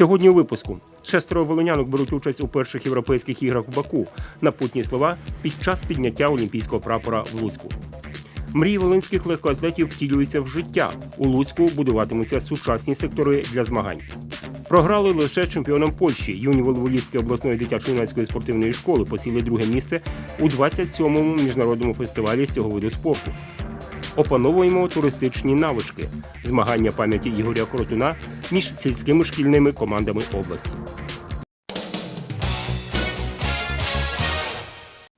Сьогодні у випуску шестеро волинянок беруть участь у перших європейських іграх в Баку. Напутні слова під час підняття олімпійського прапора в Луцьку. Мрії волинських легкоатлетів втілюються в життя. У Луцьку будуватимуться сучасні сектори для змагань. Програли лише чемпіонам Польщі. Юні волейболістки обласної дитячо-юнацької спортивної школи посіли друге місце у 27-му міжнародному фестивалі з цього виду спорту. Опановуємо туристичні навички, змагання пам'яті Ігоря Коротуна між сільськими шкільними командами області.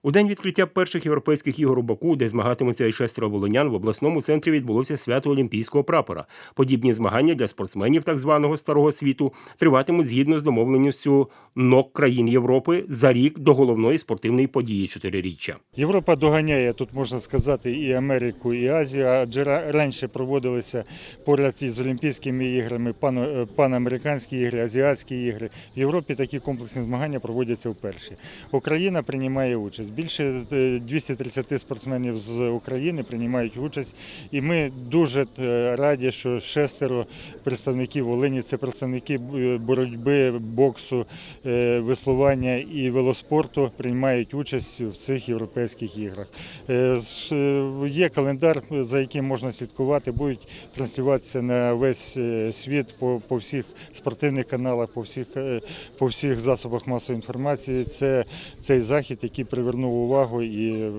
У день відкриття перших європейських ігор у Баку, де змагатимуться і шестеро волинян, в обласному центрі відбулося свято Олімпійського прапора. Подібні змагання для спортсменів так званого старого світу триватимуть згідно з домовленістю НОК країн Європи за рік до головної спортивної події чотириріччя. Європа доганяє тут, можна сказати, і Америку, і Азію. Адже раніше проводилися поряд із Олімпійськими іграми е, панамериканські ігри, азіатські ігри. В Європі такі комплексні змагання проводяться вперше. Україна приймає участь. Більше е, 230 спортсменів з України приймають участь, і ми дуже е, раді, що шестеро представників Волині це представники е, боротьби, боксу, е, веслування і велоспорту приймають участь в цих європейських іграх. Е, е, Є календар, за яким можна слідкувати, будуть транслюватися на весь е, світ по, по всіх спортивних каналах, по всіх, е, по всіх засобах масової інформації. Це цей захід, який привернув увагу, і е,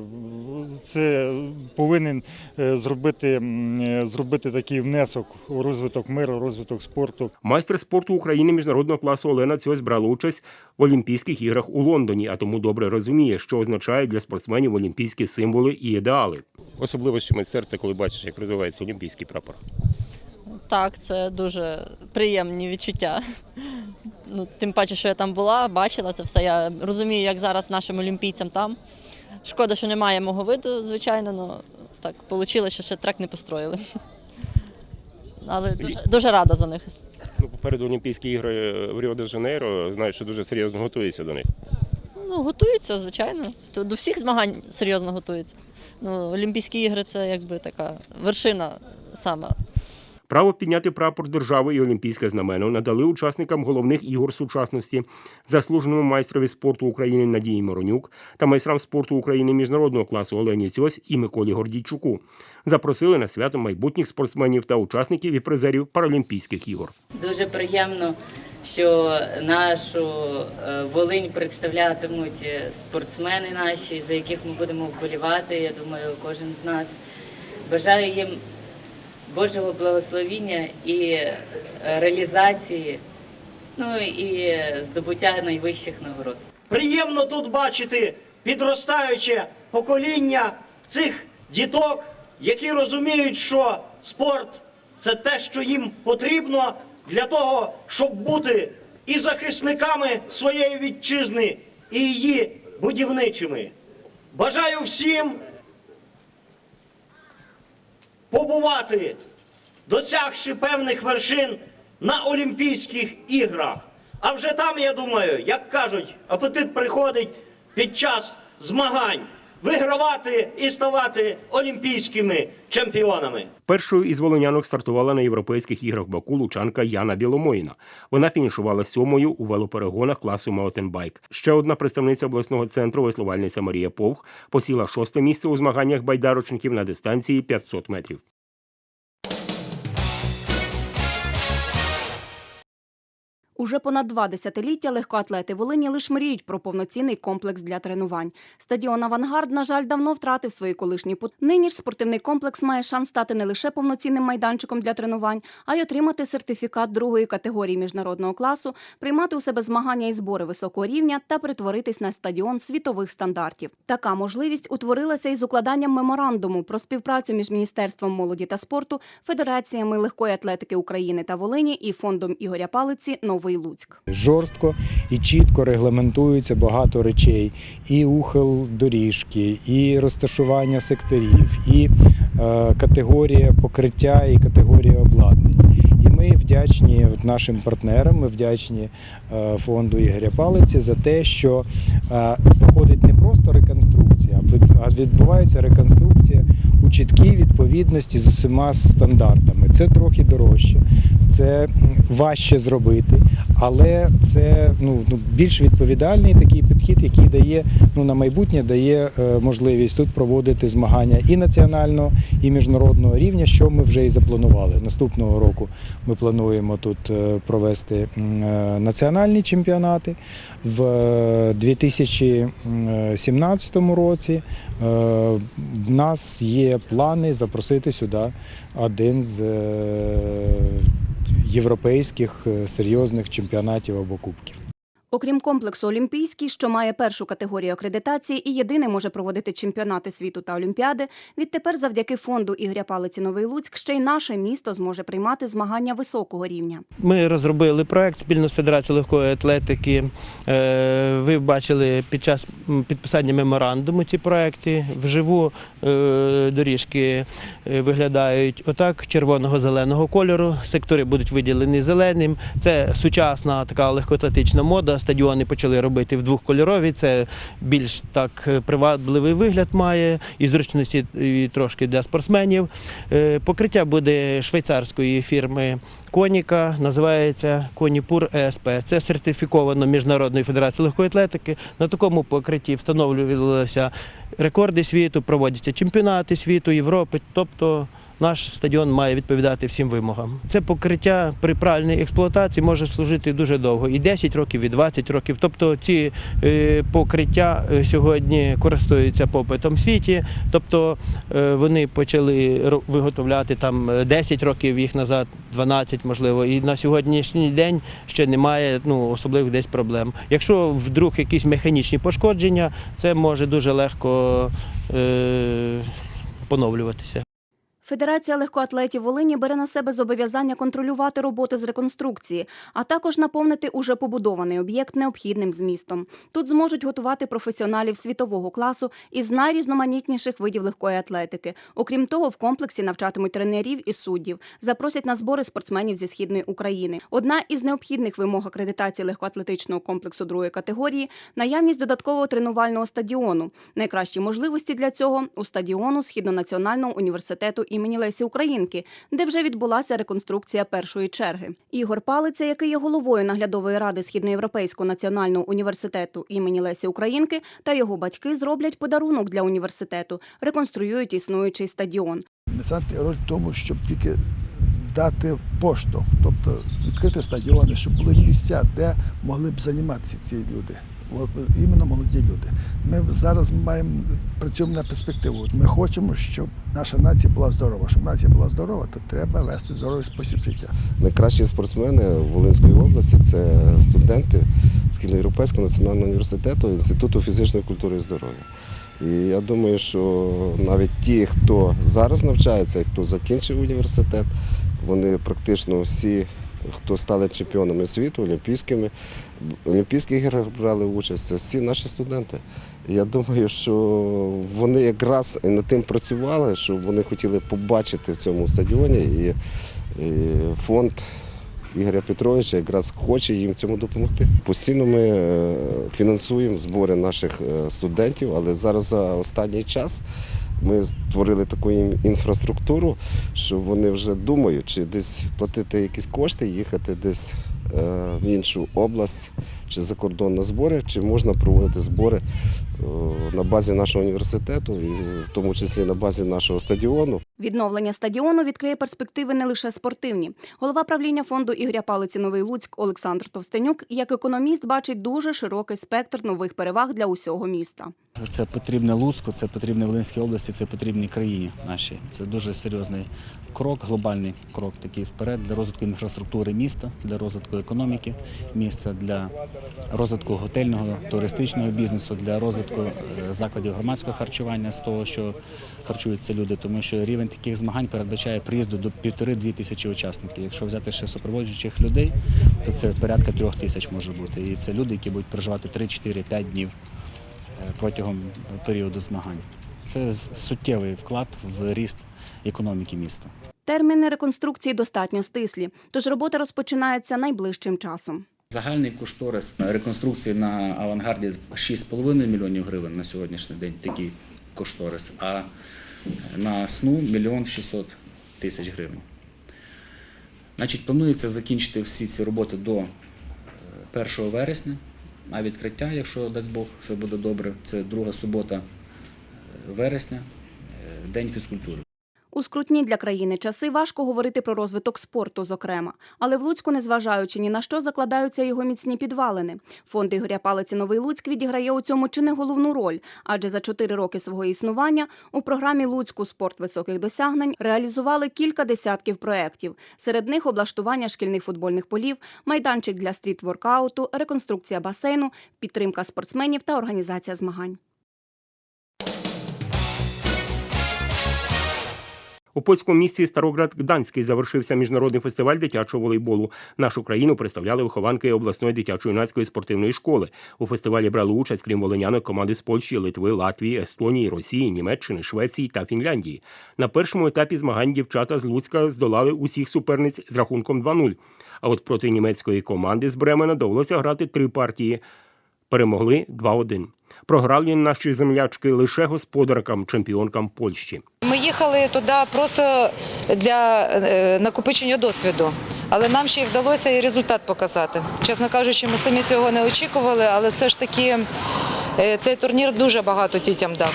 це повинен е, зробити, е, зробити такий внесок у розвиток миру, розвиток спорту. Майстер спорту України міжнародного класу Олена Цьось брала участь в Олімпійських іграх у Лондоні, а тому добре розуміє, що означають для спортсменів олімпійські символи і ідеали. Особливостями серця, коли бачиш, як розвивається олімпійський прапор. Так, це дуже приємні відчуття. Ну, тим паче, що я там була, бачила це все. Я розумію, як зараз нашим олімпійцям там. Шкода, що немає мого виду, звичайно, але так вийшло, що ще трек не построїли. Але дуже, дуже рада за них. Ну, попереду Олімпійські ігри в Ріо де Жанейро, знаю, що дуже серйозно готується до них. Ну, готуються, звичайно. До всіх змагань серйозно готуються. Ну, Олімпійські ігри це якби така вершина саме Право підняти прапор держави і олімпійське знамено надали учасникам головних ігор сучасності, заслуженому майстрові спорту України Надії Моронюк та майстрам спорту України міжнародного класу Олені Цьось і Миколі Гордійчуку. Запросили на свято майбутніх спортсменів та учасників і призерів Паралімпійських ігор. Дуже приємно, що нашу е, Волинь представлятимуть спортсмени наші, за яких ми будемо вболівати. Я думаю, кожен з нас. Бажаю їм Божого благословіння і е, реалізації, ну і здобуття найвищих нагород. Приємно тут бачити підростаюче покоління цих діток, які розуміють, що спорт це те, що їм потрібно для того, щоб бути і захисниками своєї вітчизни, і її будівничими. Бажаю всім побувати, досягши певних вершин на Олімпійських іграх. А вже там, я думаю, як кажуть, апетит приходить під час змагань вигравати і ставати олімпійськими чемпіонами. Першою із волинянок стартувала на європейських іграх Баку лучанка Яна Біломоїна. Вона фінішувала сьомою у велоперегонах класу маутенбайк. Ще одна представниця обласного центру, веслувальниця Марія Повх, посіла шосте місце у змаганнях байдарочників на дистанції 500 метрів. Уже понад два десятиліття легкоатлети Волині лише мріють про повноцінний комплекс для тренувань. Стадіон Авангард, на жаль, давно втратив свої колишні пут. Нині ж спортивний комплекс має шанс стати не лише повноцінним майданчиком для тренувань, а й отримати сертифікат другої категорії міжнародного класу, приймати у себе змагання і збори високого рівня та перетворитись на стадіон світових стандартів. Така можливість утворилася із укладанням меморандуму про співпрацю між Міністерством молоді та спорту, Федераціями легкої атлетики України та Волині і фондом Ігоря Палиці Новий Луцьк. Жорстко і чітко регламентується багато речей: і ухил доріжки, і розташування секторів, і е, категорія покриття, і категорія обладнання. І ми вдячні нашим партнерам, ми вдячні е, фонду Ігоря Палиці за те, що е, виходить не просто реконструкція, а відбувається реконструкція у чіткій відповідності з усіма стандартами. Це трохи дорожче, це важче зробити, Але це ну, ну, більш відповідальний такий підхід, який дає ну, на майбутнє дає е, можливість тут проводити змагання і національного, і міжнародного рівня, що ми вже і запланували. Наступного року ми плануємо тут е, провести е, національні чемпіонати. В е, 2017 році в нас є плани запросити сюди один з європейських е, серйозних чемпіонатів або кубків. Окрім комплексу Олімпійський, що має першу категорію акредитації і єдиний може проводити чемпіонати світу та олімпіади, відтепер завдяки фонду Ігоря Палиці Новий Луцьк ще й наше місто зможе приймати змагання високого рівня. Ми розробили проект спільно з Федерацією легкої атлетики. Е, Ви бачили під час підписання меморандуму ці проекти. Вживу е, доріжки е, виглядають отак, червоного зеленого кольору. Сектори будуть виділені зеленим. Це сучасна така легкоатлетична мода. Стадіони почали робити вдвохкольорові. Це більш так е, привабливий вигляд має і зручності трошки для спортсменів. Е, Покриття буде швейцарської фірми Коніка, називається Коніпур ЕСП. Це сертифіковано Міжнародною федерацією легкої атлетики. На такому покритті встановлювалися рекорди світу, проводяться чемпіонати світу, Європи. Тобто наш стадіон має відповідати всім вимогам. Це покриття при правильній експлуатації може служити дуже довго, і 10 років, і 20 років. Тобто ці е, покриття е, сьогодні користуються попитом в світі. Тобто е, вони почали виготовляти там е, 10 років їх назад, 12 можливо. І на сьогоднішній день ще немає ну, особливих десь проблем. Якщо вдруг якісь механічні пошкодження, це може дуже легко е, поновлюватися. Федерація легкоатлетів Волині бере на себе зобов'язання контролювати роботи з реконструкції, а також наповнити уже побудований об'єкт необхідним змістом. Тут зможуть готувати професіоналів світового класу із найрізноманітніших видів легкої атлетики. Окрім того, в комплексі навчатимуть тренерів і суддів, запросять на збори спортсменів зі східної України. Одна із необхідних вимог акредитації легкоатлетичного комплексу другої категорії наявність додаткового тренувального стадіону. Найкращі можливості для цього у стадіону Східно-національного університету імені Лесі Українки, де вже відбулася реконструкція першої черги. Ігор Палиця, який є головою наглядової ради Східноєвропейського національного університету імені Лесі Українки, та його батьки зроблять подарунок для університету, реконструюють існуючий стадіон. Меценти роль в тому, щоб тільки дати поштовх, тобто відкрити стадіони, щоб були місця, де могли б займатися ці люди. Іменно молоді люди. Ми зараз маємо працюємо на перспективу. Ми хочемо, щоб наша нація була здорова. Щоб нація була здорова, то треба вести здоровий спосіб життя. Найкращі спортсмени Волинської області це студенти Східноєвропейського національного університету Інституту фізичної культури і здоров'я. І я думаю, що навіть ті, хто зараз навчається і хто закінчив університет, вони практично всі, хто стали чемпіонами світу, олімпійськими, в Олімпійських іграх брали участь, це всі наші студенти. Я думаю, що вони якраз над тим працювали, що вони хотіли побачити в цьому стадіоні. І, і фонд Ігоря Петровича якраз хоче їм цьому допомогти. Постійно ми е, фінансуємо збори наших е, студентів, але зараз за останній час ми створили таку інфраструктуру, що вони вже думають, чи десь платити якісь кошти, їхати десь е, в іншу область чи за кордон на збори, чи можна проводити збори е, на базі нашого університету, і в тому числі на базі нашого стадіону. Відновлення стадіону відкриє перспективи не лише спортивні. Голова правління фонду Ігоря Палиці Новий Луцьк Олександр Товстенюк, як економіст, бачить дуже широкий спектр нових переваг для усього міста. Це потрібне Луцьку, це потрібне Волинській області, це потрібні країні нашій. Це дуже серйозний крок, глобальний крок такий вперед для розвитку інфраструктури міста, для розвитку економіки міста, для розвитку готельного, туристичного бізнесу, для розвитку е, закладів громадського харчування з того, що харчуються люди, тому що рівень таких змагань передбачає приїзду до півтори-дві тисячі учасників. Якщо взяти ще супроводжуючих людей, то це порядка трьох тисяч може бути. І це люди, які будуть проживати 3-4-5 днів протягом періоду змагань. Це суттєвий вклад в ріст економіки міста. Терміни реконструкції достатньо стислі, тож робота розпочинається найближчим часом. Загальний кошторис реконструкції на авангарді 6,5 мільйонів гривень на сьогоднішній день такий кошторис, а на СНУ мільйон 600 тисяч гривень. Значить, планується закінчити всі ці роботи до 1 вересня, а відкриття, якщо дасть Бог, все буде добре, це друга субота е, вересня, е, День фізкультури. У скрутні для країни часи важко говорити про розвиток спорту, зокрема. Але в Луцьку, незважаючи ні на що, закладаються його міцні підвалини. Фонд Ігоря Палиці Новий Луцьк відіграє у цьому чи не головну роль, адже за чотири роки свого існування у програмі Луцьку спорт високих досягнень реалізували кілька десятків проєктів. Серед них облаштування шкільних футбольних полів, майданчик для стріт-воркауту, реконструкція басейну, підтримка спортсменів та організація змагань. У польському місті Староград Гданський завершився міжнародний фестиваль дитячого волейболу. Нашу країну представляли вихованки обласної дитячо-юнацької спортивної школи. У фестивалі брали участь, крім волинянок, команди з Польщі, Литви, Латвії, Естонії, Росії, Німеччини, Швеції та Фінляндії. На першому етапі змагань дівчата з Луцька здолали усіх суперниць з рахунком 2-0. А от проти німецької команди з Бремена довелося грати три партії. Перемогли 2-1. Програли наші землячки лише господаркам, чемпіонкам Польщі. Ми їхали туди просто для е, накопичення досвіду, але нам ще й вдалося і результат показати. Чесно кажучи, ми самі цього не очікували, але все ж таки е, цей турнір дуже багато дітям дав.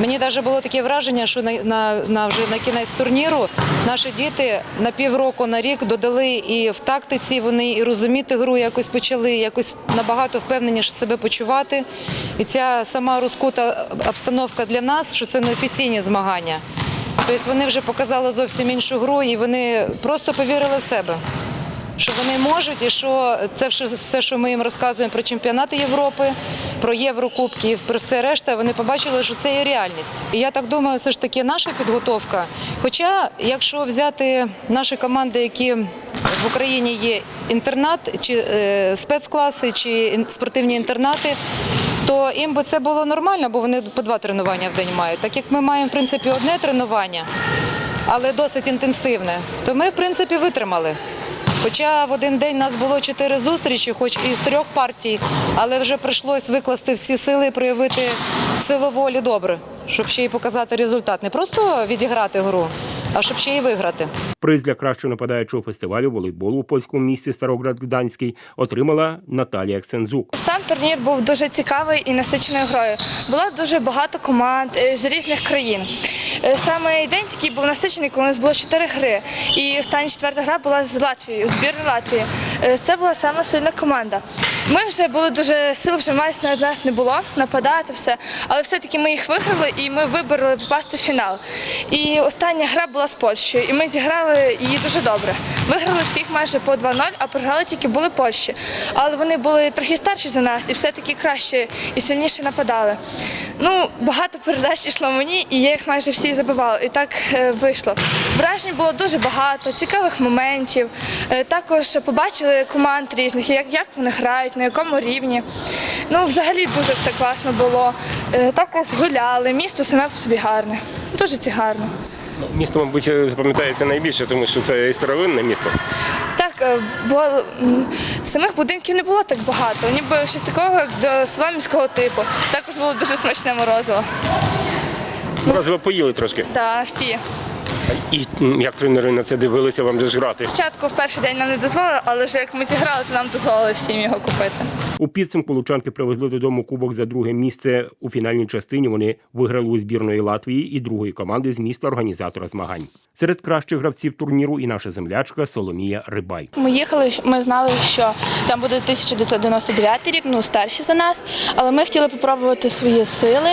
Мені навіть було таке враження, що на, на, на вже на кінець турніру наші діти на півроку, на рік додали і в тактиці вони і розуміти гру якось почали, якось набагато впевненіше себе почувати. І ця сама розкута обстановка для нас, що це неофіційні змагання. Тобто вони вже показали зовсім іншу гру, і вони просто повірили в себе. Що вони можуть, і що це все- що ми їм розказуємо про чемпіонати Європи, про Єврокубки, і про все решта, вони побачили, що це є реальність. І я так думаю, все ж таки наша підготовка. Хоча, якщо взяти наші команди, які в Україні є інтернат, чи е, спецкласи, чи спортивні інтернати, то їм би це було нормально, бо вони по два тренування в день мають. Так як ми маємо в принципі одне тренування, але досить інтенсивне, то ми в принципі витримали. Хоча в один день нас було чотири зустрічі, хоч і з трьох партій, але вже прийшлось викласти всі сили і проявити силу волі добре, щоб ще й показати результат. Не просто відіграти гру, а щоб ще й виграти. Приз для кращого нападаючого фестивалю волейболу у польському місті Староград Гданський отримала Наталія Ксензук. Сам турнір був дуже цікавий і насиченою грою. Було дуже багато команд е, з різних країн. Е, Саме день такий був насичений, коли у нас було чотири гри. І остання четверта гра була з Латвією, збірною Латвії. Е, Це була саме сильна команда. Ми вже були дуже сил, вже майже на нас не було нападати все, але все-таки ми їх виграли і ми вибороли попасти в фінал. І остання гра була з Польщею, і ми зіграли її дуже добре. Виграли всіх майже по 2-0, а програли тільки були Польщі. Але вони були трохи старші за нас і все-таки краще і сильніше нападали. Ну, багато передач йшло мені, і я їх майже всі забивала. І так е, вийшло. Вражень було дуже багато, цікавих моментів. Е, також побачили команд різних, як, як вони грають, на якому рівні. Ну, взагалі дуже все класно було. Е, також гуляли, місто саме по собі гарне. Дуже це гарно. Місто, мабуть, запам'ятається найбільше, тому що це і старовинне місто. Так, е, бо самих будинків не було так багато, ніби щось такого, як до села міського типу. Також було дуже смачне морозиво. Морозиво поїли трошки. Так, всі. І як тренери на це дивилися, вам де ж грати. Спочатку в перший день нам не дозволили, але вже як ми зіграли, то нам дозволили всім його купити. У підсумку лучанки привезли додому кубок за друге місце. У фінальній частині вони виграли у збірної Латвії і другої команди з міста організатора змагань. Серед кращих гравців турніру і наша землячка Соломія Рибай. Ми їхали, ми знали, що там буде 1999 рік, ну старші за нас, але ми хотіли спробувати свої сили.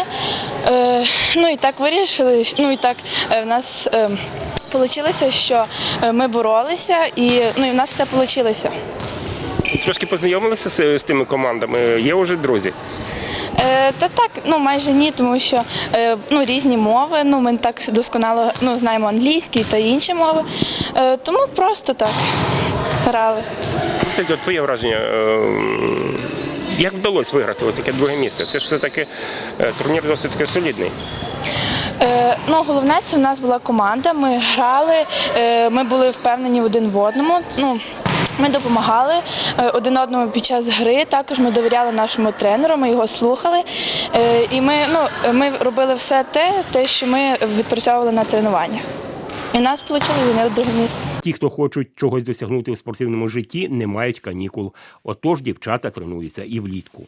Е, ну і так вирішили. Ну і так е, в нас е, вийшло, що е, ми боролися, і ну і в нас все вийшло. Трошки познайомилися з, з тими командами. Є вже друзі. Е, та так, ну майже ні, тому що е, ну, різні мови. Ну, ми так досконало ну, знаємо англійський та інші мови. Е, тому просто так грали. Кстати, от твоє враження. е, Як вдалося виграти таке друге місце? Це ж все-таки е, турнір досить таки солідний. Ну, головне, це в нас була команда. Ми грали, е, ми були впевнені один в одному. Ну, ми допомагали е, один одному під час гри. Також ми довіряли нашому тренеру, ми його слухали. Е, і ми, ну, ми робили все те, те, що ми відпрацьовували на тренуваннях. І в нас вийшло зайняти друге місце. Ті, хто хочуть чогось досягнути в спортивному житті, не мають канікул. Отож дівчата тренуються і влітку.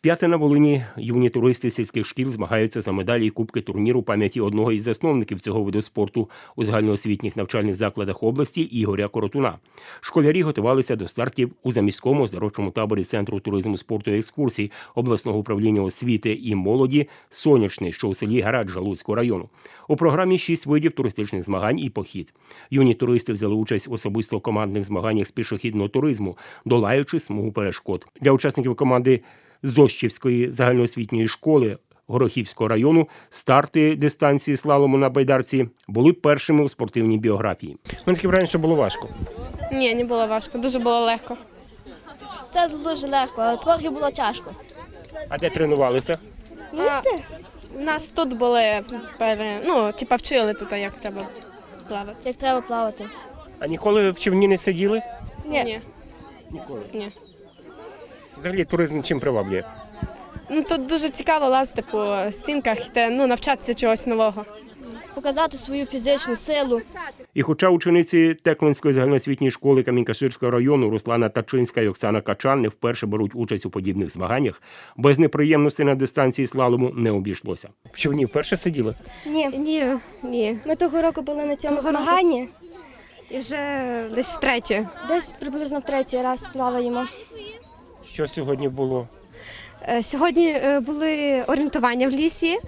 П'яте на Волині юні туристи сільських шкіл змагаються за медалі і кубки турніру пам'яті одного із засновників цього виду спорту у загальноосвітніх навчальних закладах області Ігоря Коротуна. Школярі готувалися до стартів у заміському оздоровчому таборі Центру туризму, спорту і екскурсій обласного управління освіти і молоді Сонячний, що у селі Гараджа Луцького району. У програмі шість видів туристичних змагань і похід. Юні туристи взяли участь в особисто командних змаганнях з пішохідного туризму, долаючи смугу перешкод. Для учасників команди Зощівської загальноосвітньої школи Горохівського району старти дистанції слалому на байдарці були першими у спортивній біографії. Мене таке враження, що було важко. Ні, не було важко, дуже було легко. Це дуже легко, але трохи було тяжко. А де тренувалися? А, у нас тут були ну, типа вчили тут, як треба плавати. Як треба плавати. А ніколи в човні не сиділи? Ні. Ні. Ніколи. Ні. Взагалі туризм чим приваблює? Ну тут дуже цікаво лазити по стінках, йти, ну, навчатися чогось нового. Показати свою фізичну силу. І хоча учениці Теклинської загальноосвітньої школи Камінькаширського району Руслана Тачинська і Оксана Качан не вперше беруть участь у подібних змаганнях, без неприємностей на дистанції слалому не обійшлося. В човні вперше сиділи? Ні. Ні, ні. Ми того року були на цьому Того року. змаганні. І вже десь втретє. Десь приблизно в третій раз плаваємо. Що сьогодні було? Е, Сьогодні е, були орієнтування в лісі.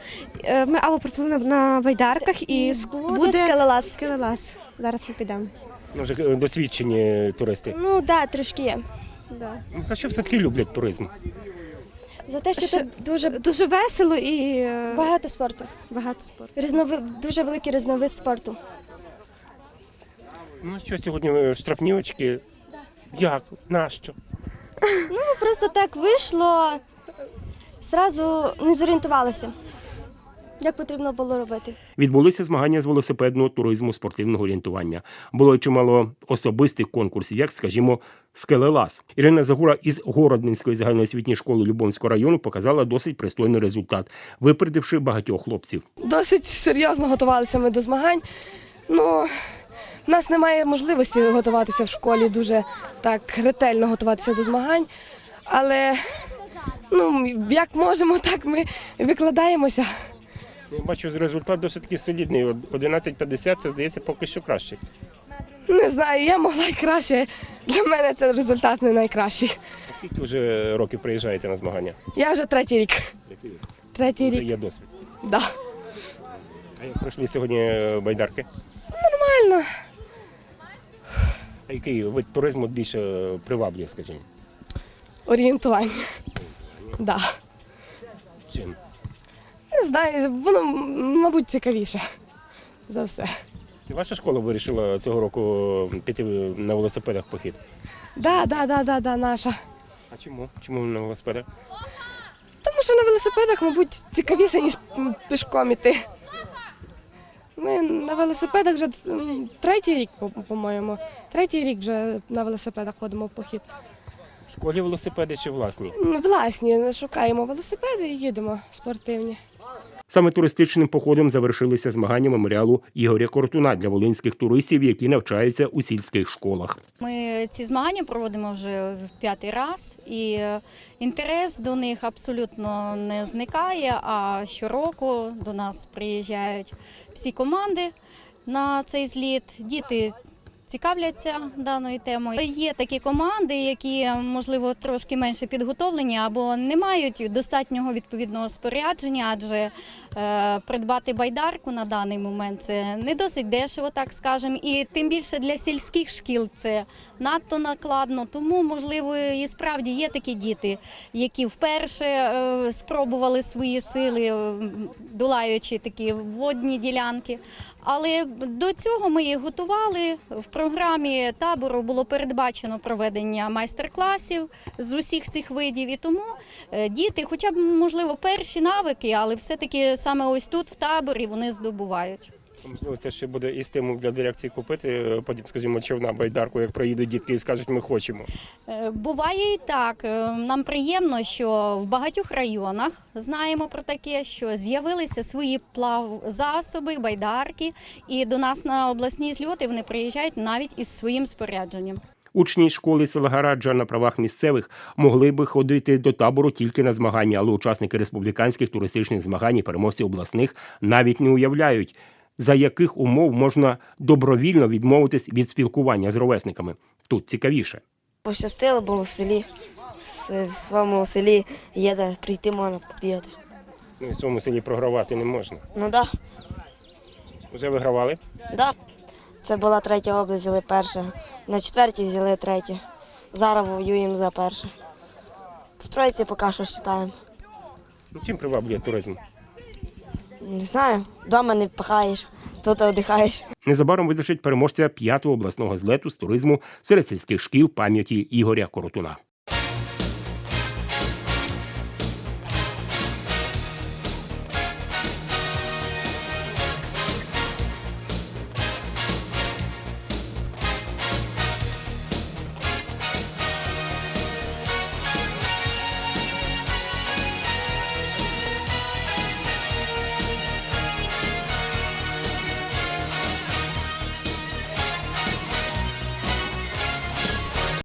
Е, Ми або приплили на байдарках і буде скелелаз. скелелаз. Зараз ми підемо. Ну, вже досвідчені туристи. Ну так, да, трошки є. Да. Ну, За що все-таки люблять туризм? За те, що це дуже дуже весело і багато спорту. Багато спорту. Різнови... Дуже великий різновид спорту. Ну що сьогодні штрафні очки? Як? Нащо? Ну просто так вийшло. Зразу не зорієнтувалися, як потрібно було робити. Відбулися змагання з велосипедного туризму спортивного орієнтування. Було чимало особистих конкурсів, як, скажімо, скелелаз. Ірина Загура із Городненської загальноосвітньої школи Любомського району показала досить пристойний результат, випередивши багатьох хлопців. Досить серйозно готувалися ми до змагань. Ну, в нас немає можливості готуватися в школі дуже так ретельно готуватися до змагань. Але ну, як можемо, так ми викладаємося. Я бачу, результат досить таки солідний. 11.50 це здається поки що краще. Не знаю, я могла й краще. Для мене це результат не найкращий. А скільки вже років приїжджаєте на змагання? Я вже третій рік. Третій рік. є досвід. Да. А як пройшли сьогодні байдарки? Нормально. А який вид туризму більше приваблює, скажімо? Орієнтування. Да. Чим? Не знаю, воно, мабуть, цікавіше за все. Це ваша школа вирішила цього року піти на велосипедах в похід? Да, да, да, да, да, наша. А чому? Чому на велосипедах? Тому що на велосипедах, мабуть, цікавіше, ніж пішком іти. Ми на велосипедах вже третій рік, по- по-моєму. Третій рік вже на велосипедах ходимо в похід. В школі велосипеди чи власні? Власні, шукаємо велосипеди і їдемо спортивні. Саме туристичним походом завершилися змагання меморіалу Ігоря Кортуна для волинських туристів, які навчаються у сільських школах. Ми ці змагання проводимо вже в п'ятий раз, і е, інтерес до них абсолютно не зникає. А щороку до нас приїжджають всі команди на цей зліт. Діти цікавляться даною темою. Є такі команди, які можливо трошки менше підготовлені або не мають достатнього відповідного спорядження, адже е, придбати байдарку на даний момент це не досить дешево, так скажемо, і тим більше для сільських шкіл це надто накладно. Тому, можливо, і справді є такі діти, які вперше е, спробували свої сили, долаючи такі водні ділянки. Але до цього ми їх готували. В програмі табору було передбачено проведення майстер-класів з усіх цих видів. І тому е, діти, хоча б можливо перші навики, але все-таки саме ось тут, в таборі, вони здобувають. Можливо, це ще буде і стимул для дирекції купити, е, потім, скажімо, човна байдарку, як приїдуть дітки і скажуть, ми хочемо. Е, Буває і так. Е, Нам приємно, що в багатьох районах знаємо про таке, що з'явилися свої плав засоби, байдарки, і до нас на обласні зльоти вони приїжджають навіть із своїм спорядженням. Учні школи села Гараджа на правах місцевих могли би ходити до табору тільки на змагання, але учасники республіканських туристичних змагань і переможці обласних навіть не уявляють, за яких умов можна добровільно відмовитись від спілкування з ровесниками. Тут цікавіше. Пощастило, бо в селі, в своєму селі є де прийти можна побігати. Ну, в цьому селі програвати не можна. Ну так, Вже вигравали? да, да. Це була третя область, взяли перша. На четвертій взяли третє. Зараз воюємо за перше. В тройці поки що читаємо. Ну, Чим приваблює туризм? Не знаю, вдома не пахаєш, тут одихаєш. Незабаром визначить переможця п'ятого обласного злету з туризму серед сільських шкіл пам'яті Ігоря Коротуна.